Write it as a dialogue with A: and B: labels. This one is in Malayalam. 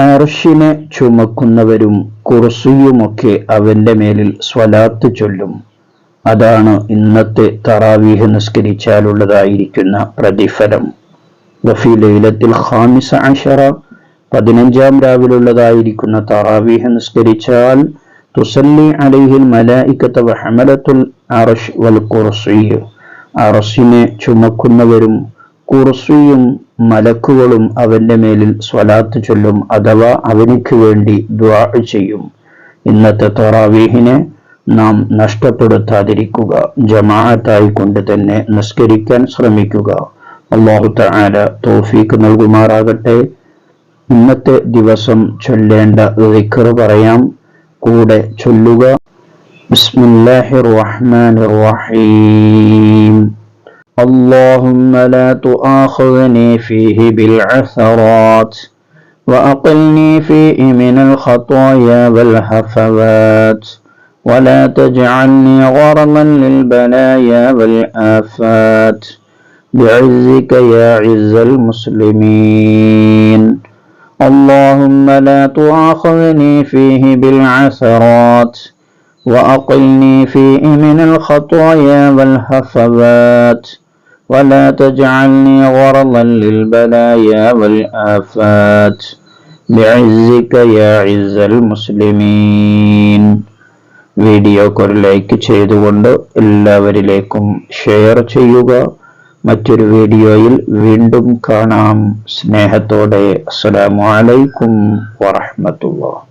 A: അർഷിനെ ചുമക്കുന്നവരും കുർസിയുമൊക്കെ അവന്റെ മേലിൽ സ്വലാത്ത് ചൊല്ലും. അതാണ് ഇന്നത്തെ തറാവീഹ് നിസ്കരിച്ചാലുള്ളതായിരിക്കുന്ന പ്രതിഫലം. റഫി ലൈലത്തിൽ ഖാമിസ അഷറ പതിനഞ്ചാം രാവിലുള്ളതായിരിക്കുന്ന തറാവീഹ് നിസ്കരിച്ചാൽ തുസല്ലി അലൈഹിൽ മലായിക്കത്ത വഹമലത്തുൽ അറഷ് വൽ കുർസിയ് അറസിനെ ചുമക്കുന്നവരും കുർസിയും മലക്കുകളും അവന്റെ മേലിൽ സ്വലാത്ത് ചൊല്ലും അഥവാ അവനിക്ക് വേണ്ടി ദ്വാ ചെയ്യും. ഇന്നത്തെ തൊറാവീഹിനെ നാം നഷ്ടപ്പെടുത്താതിരിക്കുക ജമാഅത്തായി കൊണ്ട് തന്നെ നിസ്കരിക്കാൻ ശ്രമിക്കുക. അള്ളാഹു തആല തോഫീക്ക് നൽകുമാറാകട്ടെ. ഇന്നത്തെ ദിവസം ചൊല്ലേണ്ട റിക്കർ പറയാം. കൂടെ ചൊല്ലുക. ബിസ്മില്ലാഹിർ റഹ്മാനിർ റഹീം. اللهم لا تؤاخذني فيه بالعثرات وأقلني فيه من الخطايا والهفوات ولا تجعلني غرما للبلايا والآفات بعزك يا عز المسلمين. اللهم لا تؤاخذني فيه بالعثرات وأقلني فيه من الخطايا والهفوات ولا تجعلني غرضا للبلايا والآفات بعزك يا عز المسلمين വീഡിയോക്ക് ഒരു ലൈക്ക് ചെയ്തുകൊണ്ട് എല്ലാവരിലേക്കും ഷെയർ ചെയ്യുക മറ്റൊരു വീഡിയോയിൽ വീണ്ടും കാണാം സ്നേഹത്തോടെ അസ്സലാമു അലൈക്കും വറഹ്മത്തുള്ളാഹി